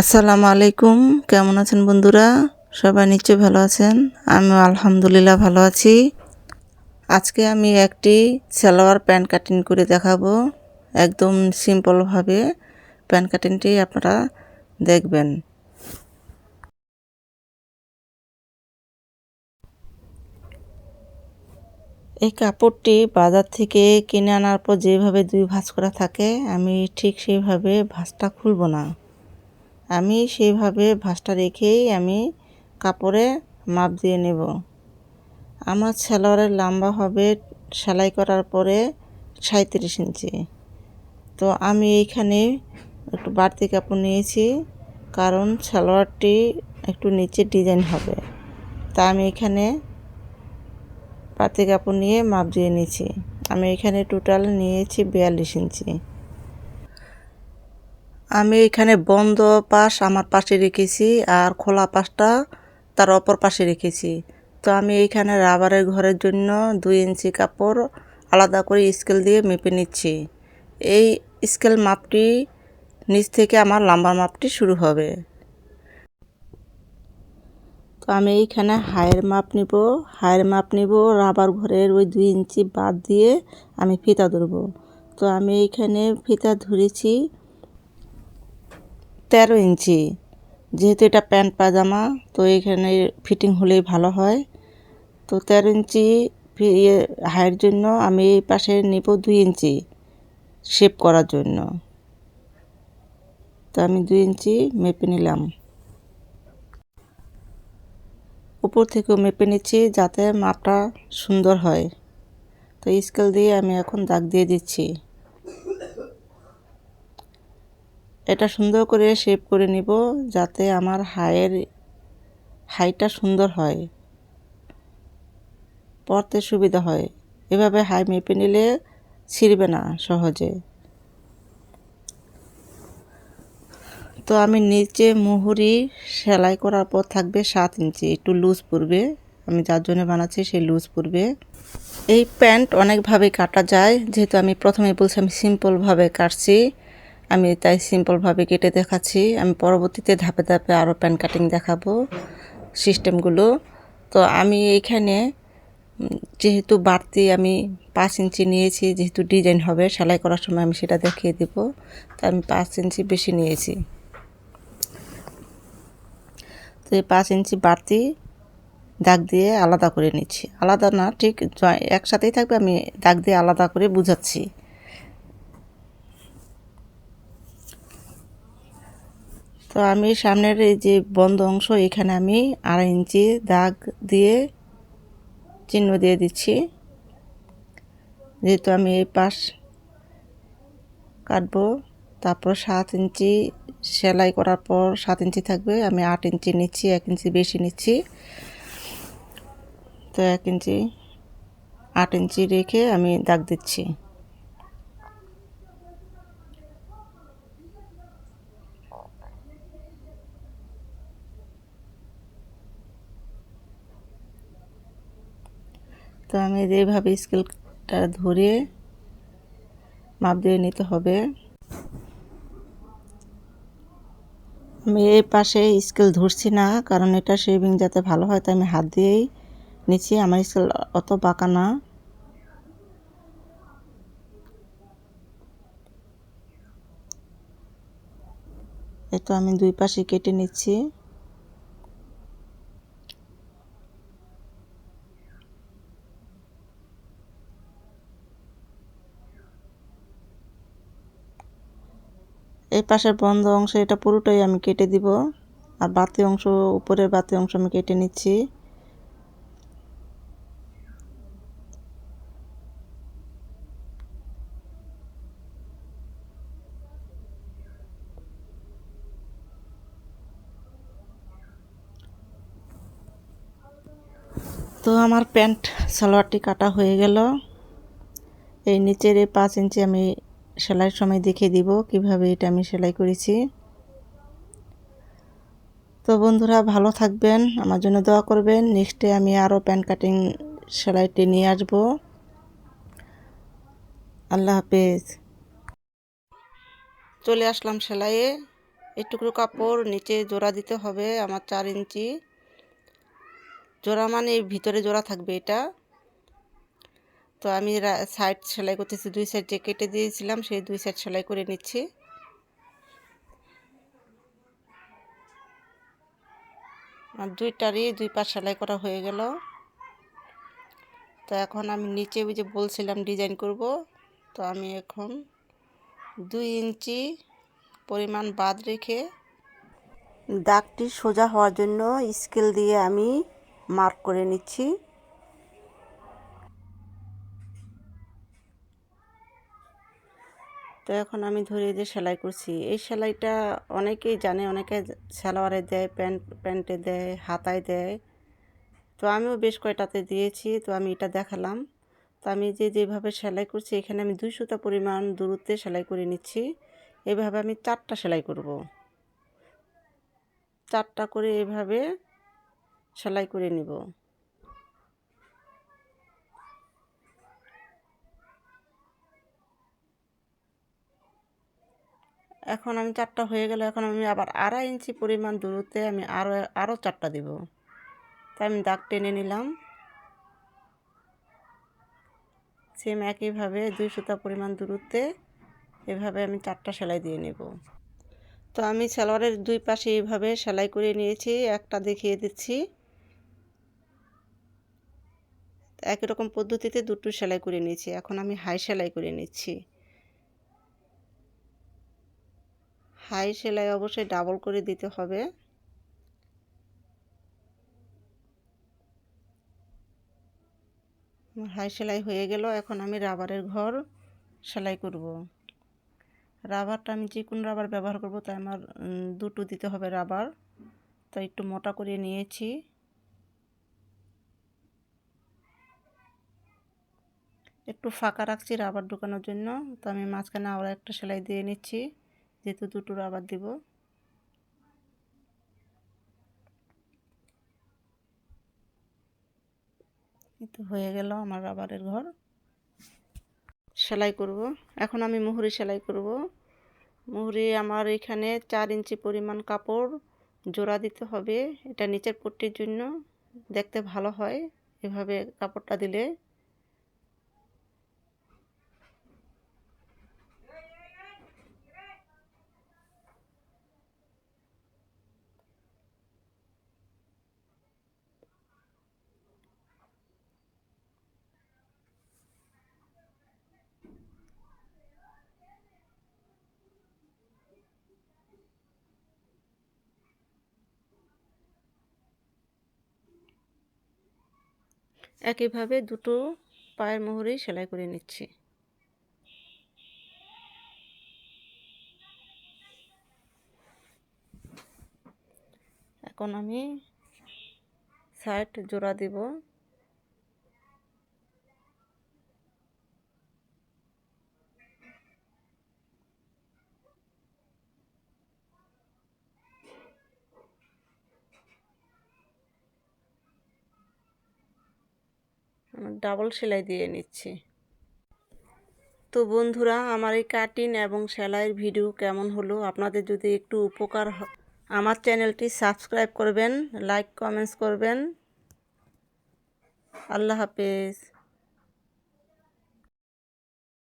আসসালামু আলাইকুম। কেমন আছেন বন্ধুরা? সবাই নিশ্চয়ই ভালো আছেন। আমি আলহামদুলিল্লাহ ভালো আছি। আজকে আমি একটি সালোয়ার প্যান্ট কাটিং করে দেখাবো। একদম সিম্পলভাবে প্যান্ট কাটিংটি আপনারা দেখবেন। এই কাপড়টি বাজার থেকে কিনে আনার পর যেভাবে দুই ভাঁজ করা থাকে, আমি ঠিক সেইভাবে ভাঁজটা খুলব না। আমি সেইভাবে ভাঁজটা রেখেই আমি কাপড়ে মাপ দিয়ে নেব। আমার সালোয়ারের লম্বা হবে সেলাই করার পরে সাঁত্রিশ ইঞ্চি। তো আমি এইখানে একটু বাড়তি কাপড় নিয়েছি, কারণ সালোয়ারটি একটু নিচে ডিজাইন হবে। তা আমি এখানে বাড়তি কাপড় নিয়ে মাপ দিয়ে নিয়েছি। আমি এখানে টোটাল নিয়েছি বিয়াল্লিশ ইঞ্চি। আমি এখানে বন্ধ পাশ আমার পাশে রেখেছি আর খোলা পাশটা তার অপর পাশে রেখেছি। তো আমি এইখানে রাবারের ঘরের জন্য দুই ইঞ্চি কাপড় আলাদা করে স্কেল দিয়ে মেপে নিচ্ছি। এই স্কেল মাপটি নিচ থেকে আমার লম্বা মাপটি শুরু হবে। তো আমি এইখানে হায়ের মাপ নিব। হায়ের মাপ নিব, রাবার ঘরের ওই দুই ইঞ্চি বাদ দিয়ে আমি ফিতা ধরবো। তো আমি এইখানে ফিতা ধরেছি। তেরো ইঞ্চি। যেহেতু এটা প্যান্ট পাজামা, তো এখানে ফিটিং হলেই ভালো হয়। তো তেরো ইঞ্চি ইয়ে হাইয়ের জন্য আমি এই পাশে নেব দুই ইঞ্চি শেপ করার জন্য। তো আমি দুই ইঞ্চি মেপে নিলাম। উপর থেকেও মেপে নিচ্ছি যাতে মাপটা সুন্দর হয়। তো স্কেল দিয়ে আমি এখন দাগ দিয়ে দিচ্ছি। এটা সুন্দর করে শেপ করে নিব যাতে আমার হাইয়ের হাইটা সুন্দর হয়। পরতে সুবিধা হয়। এভাবে হাই মেপে নিলে ছিঁড়বে না সহজে। তো আমি নিচে মুহুরি সেলাই করার পর থাকবে সাত ইঞ্চি, একটু লুজ পড়বে আমি যার জন্য বানাচ্ছি সেই লুজ পড়বে এই প্যান্ট অনেকভাবে কাটা যায়, যেহেতু আমি প্রথমে বলছি আমি সিম্পলভাবে কাটছি। আমি তাই সিম্পলভাবে কেটে দেখাচ্ছি। আমি পরবর্তীতে ধাপে ধাপে আরও প্যান কাটিং দেখাবো সিস্টেমগুলো তো আমি এইখানে যেহেতু বাড়তি আমি পাঁচ ইঞ্চি নিয়েছি, যেহেতু ডিজাইন হবে, সেলাই করার সময় আমি সেটা দেখিয়ে দেব। তো আমি পাঁচ ইঞ্চি বেশি নিয়েছি। তো এই পাঁচ ইঞ্চি বাড়তি দাগ দিয়ে আলাদা করে নিচ্ছি। আলাদা না, ঠিক একসাথেই থাকবে, আমি দাগ দিয়ে আলাদা করে বুঝাচ্ছি তো আমি সামনের এই যে বন্ধ অংশ, এখানে আমি আড়াই ইঞ্চি দাগ দিয়ে চিহ্ন দিয়ে দিচ্ছি। যেহেতু আমি এই পাশ কাটবো, তারপর সাত ইঞ্চি সেলাই করার পর সাত ইঞ্চি থাকবে। আমি আট ইঞ্চি নিচ্ছি, এক ইঞ্চি বেশি নিচ্ছি। তো এক ইঞ্চি, আট ইঞ্চি রেখে আমি দাগ দিচ্ছি। তো আমি যেভাবে স্কেলটা ধরে মাপ দিয়ে নিতে হবে। আমি এই পাশে স্কেল ধরছি না, কারণ এটা শেভিং যাতে ভালো হয় তাই আমি হাত দিয়েই নিচ্ছি। আমার স্কেল অত বাঁকা না। এই তো আমি দুই পাশে কেটে নিচ্ছি। এই পাশের বন্ধ অংশ, এটা পুরোটাই আমি কেটে দিব। আর বাতি অংশ, উপরের বাতি অংশ আমি কেটে নিচ্ছি। তো আমার প্যান্ট, সালোয়ারটি কাটা হয়ে গেল। এই নিচের এই পাঁচ ইঞ্চি আমি সেলাইয়ের সময় দেখিয়ে দিব কীভাবে এটা আমি সেলাই করেছি। তো বন্ধুরা, ভালো থাকবেন, আমার জন্য দোয়া করবেন। নেক্সটে আমি আরও প্যান্ট কাটিং সেলাইটি নিয়ে আসব। আল্লাহ হাফেজ। চলে আসলাম সেলাইয়ে। এই টুকরো কাপড় নিচে জোড়া দিতে হবে, আমার চার ইঞ্চি। জোড়া মানে ভিতরে জোড়া থাকবে এটা। তো আমি সাইড সেলাই করতেছি, দুই সাইড যে কেটে দিয়েছিলাম, সেই দুই সাইড সেলাই করে নিচ্ছি। আর দুইটারই দুই পাশ সেলাই করা হয়ে গেল। তো এখন আমি নিচে ওই যে বলছিলাম ডিজাইন করব, তো আমি এখন দুই ইঞ্চি পরিমাণ বাদ রেখে দাগটি সোজা হওয়ার জন্য স্কেল দিয়ে আমি মার্ক করে নিচ্ছি। তো এখন আমি ধরে যে সেলাই করছি। এই সেলাইটা অনেকেই জানে, অনেকে সালোয়ারে দেয়, প্যান্ট, প্যান্টে দেয়, হাতায় দেয়। তো আমিও বেশ কয়টাতে দিয়েছি, তো আমি এটা দেখালাম। তো আমি যে যেভাবে সেলাই করছি, এখানে আমি দুই সুতা পরিমাণ দূরত্বে সেলাই করে নিচ্ছি। এভাবে আমি চারটা সেলাই করব। চারটা করে এভাবে সেলাই করে নিব। এখন আমি চারটা হয়ে গেলে, এখন আমি আবার আড়াই ইঞ্চি পরিমাণ দূরত্বে আমি আরও আরও চারটা দেব। তাই আমি দাগ টেনে নিলাম। সেম একইভাবে দুই সুতা পরিমাণ দূরত্বে এভাবে আমি চারটা সেলাই দিয়ে নেব। তো আমি সালোয়ারের দুই পাশে এইভাবে সেলাই করে নিয়েছি, একটা দেখিয়ে দিচ্ছি। একই রকম পদ্ধতিতে দুটো সেলাই করে নিয়েছি, এখন আমি হাই সেলাই করে নিচ্ছি। হাই সেলাই অবশ্যই ডাবল করে দিতে হবে। হাই সেলাই হয়ে গেল, এখন আমি রাবারের ঘর সেলাই করব। রাবারটা আমি যে কোনো রাবার ব্যবহার করব, তাই আমার দুটো দিতে হবে রাবার। তাই একটু মোটা করে নিয়েছি। একটু ফাঁকা রাখছি রাবার ঢুকানোর জন্য। তো আমি মাঝখানে আবার একটা সেলাই দিয়ে নিচ্ছি। যেহেতু দুটো রাবার দিব। তো হয়ে গেল আমার রাবারের ঘর। সেলাই করব। এখন আমি মুহুরি সেলাই করব। মুহুরি আমার এখানে চার ইঞ্চি পরিমাণ কাপড় জোড়া দিতে হবে। এটা নিচের পট্টির জন্য। দেখতে ভালো হয় এভাবে কাপড়টা দিলে। একইভাবে দুটো পায়ের মোহরেই সেলাই করে নিচ্ছি। এখন আমি সাইড জোড়া দিব। ডাবল সেলাই দিয়ে নিচ্ছি। তো বন্ধুরা, আমার এই কাটিং এবং সেলাইয়ের ভিডিও কেমন হলো? আপনাদের যদি একটু উপকার আমার চ্যানেলটি সাবস্ক্রাইব করবেন, লাইক, কমেন্টস করবেন। আল্লাহ হাফেজ।